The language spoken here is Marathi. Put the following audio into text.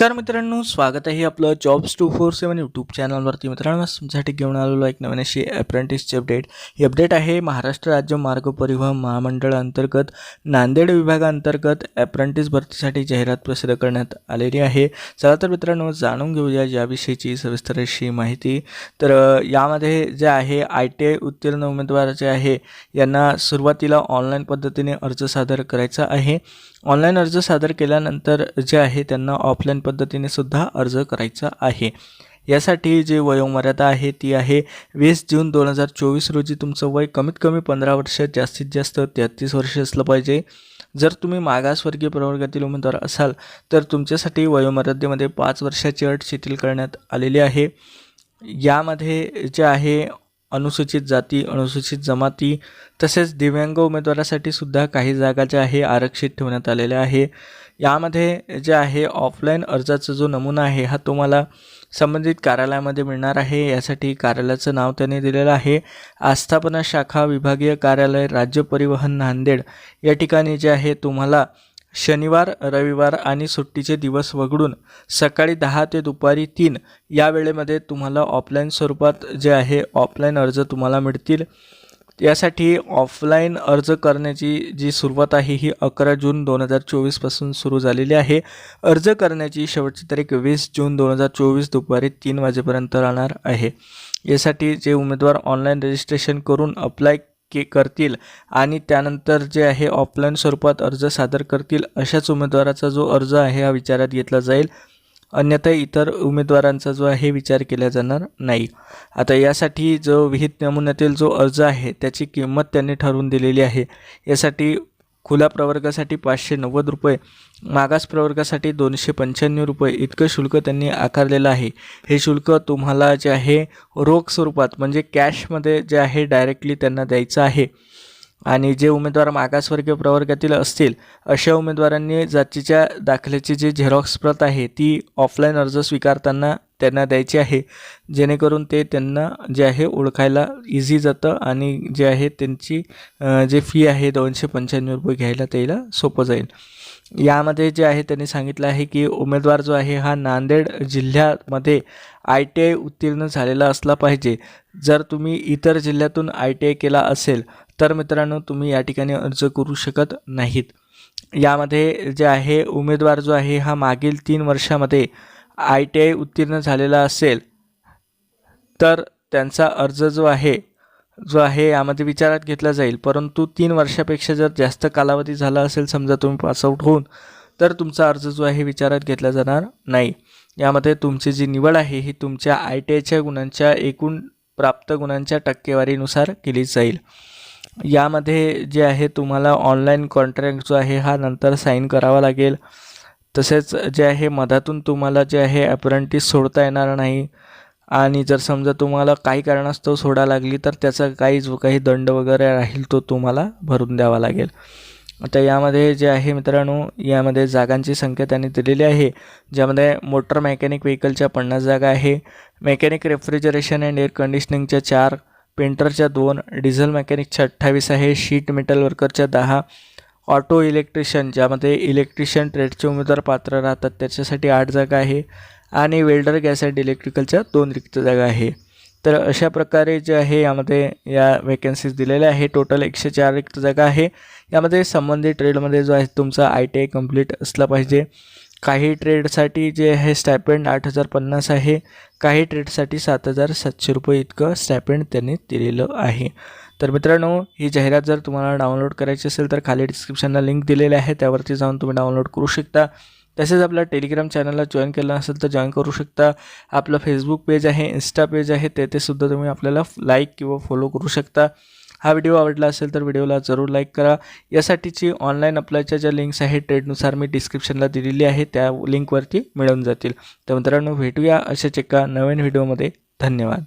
नमस्कार मित्रांनो स्वागत आहे आपलं jobs two four seven YouTube चॅनलवरती मित्रांनो तुमच्यासाठी घेऊन आलेलो एक नवीन अशी अप्रेंटिसची अपडेट ही अपडेट आहे महाराष्ट्र राज्य मार्ग परिवहन महामंडळ अंतर्गत नांदेड विभागाअंतर्गत अप्रेंटिस भरतीसाठी जाहिरात प्रसिद्ध करण्यात आलेली आहे. चला तर मित्रांनो जाणून घेऊया याविषयीची सविस्तर अशी माहिती. तर यामध्ये जे आहे आय टी आय उत्तीर्ण उमेदवार जे आहे यांना सुरुवातीला ऑनलाईन पद्धतीने अर्ज सादर करायचा आहे. ऑनलाईन अर्ज सादर केल्यानंतर जे आहे त्यांना ऑफलाईन पद्धतीने सुद्धा अर्ज करायचा आहे. यासाठी जी वयोमर्यादा आहे ती आहे वीस जून दोन हजार चोवीस रोजी. तुमचं वय कमीत कमी पंधरा वर्ष जास्तीत जास्त तेहतीस वर्ष असलं पाहिजे. जर तुम्ही मागासवर्गीय प्रवर्गातील उमेदवार असाल तर तुमच्यासाठी वयोमर्यादेमध्ये पाच वर्षाची अट शिथिल करण्यात आलेली आहे. यामध्ये जे आहे अनुसूचित जाती अनुसूचित जमाती तसेच दिव्यांग उमेदवारासाठी सुद्धा काही जागा ज्या आहे आरक्षित ठेवण्यात आलेल्या आहे. यामध्ये जे आहे ऑफलाईन अर्जाचा जो नमुना आहे हा तुम्हाला संबंधित कार्यालयामध्ये मिळणार आहे. यासाठी कार्यालयाचं नाव त्यांनी दिलेलं आहे. आस्थापना शाखा विभागीय कार्यालय राज्य परिवहन नांदेड. या ठिकाणी जे आहे तुम्हाला शनिवार रविवार आणि सुट्टीचे दिवस वगळून सकाळी दहा ते दुपारी तीन या वेळेमध्ये तुम्हाला ऑफलाईन स्वरूपात जे आहे ऑफलाईन अर्ज तुम्हाला मिळतील. यासाठी ऑफलाईन अर्ज करण्याची जी सुरुवात आहे ही अकरा जून दोन हजार चोवीसपासून सुरू झालेली आहे. अर्ज करण्याची शेवटची तारीख वीस जून दोन हजार चोवीस दुपारी तीन वाजेपर्यंत राहणार आहे. यासाठी जे उमेदवार ऑनलाईन रजिस्ट्रेशन करून अप्लाय के करतील आणि त्यानंतर जे आहे ऑफलाईन स्वरूपात अर्ज सादर करतील अशाच उमेदवाराचा जो अर्ज आहे हा विचारात घेतला जाईल. अन्यथा इतर उमेदवारांचा जो आहे विचार केला जाणार नाही. आता यासाठी जो विहित नमुन्यातील जो अर्ज आहे त्याची किंमत त्यांनी ठरवून दिलेली आहे. यासाठी खुल्या प्रवर्गासाठी पाचशे नव्वद रुपये मागास प्रवर्गासाठी दोनशे पंच्याण्णव रुपये इतकं शुल्क त्यांनी आकारलेलं आहे. हे शुल्क तुम्हाला जे आहे रोख स्वरूपात म्हणजे कॅशमध्ये जे आहे डायरेक्टली त्यांना द्यायचं आहे. आणि जे उमेदवार मागासवर्गीय प्रवर्गातील असतील अशा उमेदवारांनी जातीच्या दाखल्याची जी झेरॉक्स प्रत आहे ती ऑफलाईन अर्ज स्वीकारताना त्यांना द्यायची आहे. जेणेकरून ते त्यांना जे आहे ओळखायला इझी जातं आणि जे आहे त्यांची जे फी आहे दोनशे पंच्याण्णव रुपये घ्यायला त्याला सोपं जाईल. यामध्ये जे आहे त्यांनी सांगितलं आहे की उमेदवार जो आहे हा नांदेड जिल्ह्यामध्ये आय टी आय उत्तीर्ण झालेला असला पाहिजे. जर तुम्ही इतर जिल्ह्यातून आय टी आय केला असेल तर मित्रांनो तुम्ही या ठिकाणी अर्ज करू शकत नाहीत. यामध्ये जे आहे उमेदवार जो आहे हा मागील तीन वर्षामध्ये आय टी आय उत्तीर्ण झालेला असेल तर त्यांचा अर्ज जो आहे जो आहे यामध्ये विचारात घेतला जाईल. परंतु तीन वर्षापेक्षा जर जास्त कालावधी झाला असेल समजा तुम्ही पासआउट होऊन तर तुमचा अर्ज जो आहे विचारात घेतला जाणार नाही. यामध्ये तुमची जी निवड आहे ही तुमच्या आय टी आयच्या गुणांच्या एकूण प्राप्त गुणांच्या टक्केवारीनुसार केली जाईल. यामध्ये जे आहे तुम्हाला ऑनलाईन कॉन्ट्रॅक्ट जो आहे हा नंतर साईन करावा लागेल. तसेच जे आहे मधातून तुम्हाला जे आहे अप्रेंटिस सोडता येणार नाही. आणि जर समजा तुम्हाला काही कारणास्तव सोडा लागली तर त्याचा काही जो काही दंड वगैरे राहील तो तुम्हाला भरून द्यावा लागेल. आता यामध्ये जे आहे मित्रांनो यामध्ये जागांची संख्या त्यांनी दिलेली आहे ज्यामध्ये मोटर मेकॅनिक व्हेकलच्या पन्नास जागा आहे मेकॅनिक रेफ्रिजरेशन अँड एअर कंडिशनिंगच्या चार पेंटरच्या दोन डिझेल मेकॅनिकच्या अठ्ठावीस आहे शीट मेटल वर्करच्या दहा ऑटो इलेक्ट्रिशियन ज्यामध्ये इलेक्ट्रिशियन ट्रेडचे उमेदवार पात्र राहतात त्याच्यासाठी आठ जागा आहे आणि वेल्डर गॅस अँड इलेक्ट्रिकलच्या दोन रिक्त जागा आहे. तर अशा प्रकारे जे आहे यामध्ये या वेकन्सीज दिलेल्या आहे टोटल एकशे चार रिक्त जागा आहे. यामध्ये संबंधित ट्रेडमध्ये जो आहे तुमचा आय टी आय कंप्लीट असला पाहिजे. काही ट्रेडसाठी जे आहे स्टॅपेंड आठ हजार पन्नास आहे. काही ट्रेडसाठी सात हजार सातशे रुपये इतकं स्टॅपेंड त्यांनी दिलेलं आहे. तर मित्रांनो ही जाहिरात जर तुम्हाला डाउनलोड करायची असेल तर खाली डिस्क्रिप्शनला लिंक दिलेली आहे. त्यावरती जाऊन तुम्ही डाउनलोड करू शकता. तसेच आपल्या टेलिग्राम चॅनलला जॉईन केलं असेल तर जॉईन करू शकता. आपलं फेसबुक पेज आहे इन्स्टा पेज आहे तेथेसुद्धा तुम्ही आपल्याला लाईक किंवा फॉलो करू शकता. हा व्हिडिओ आवडला असेल तर व्हिडिओला जरूर लाईक करा. यासाठीची ऑनलाईन अप्लायच्या ज्या लिंक्स आहेत ट्रेडनुसार मी डिस्क्रिप्शनला दिलेली आहे त्या लिंकवरती मिळून जातील. तर मित्रांनो भेटूया अशाच एका नवीन व्हिडिओमध्ये धन्यवाद.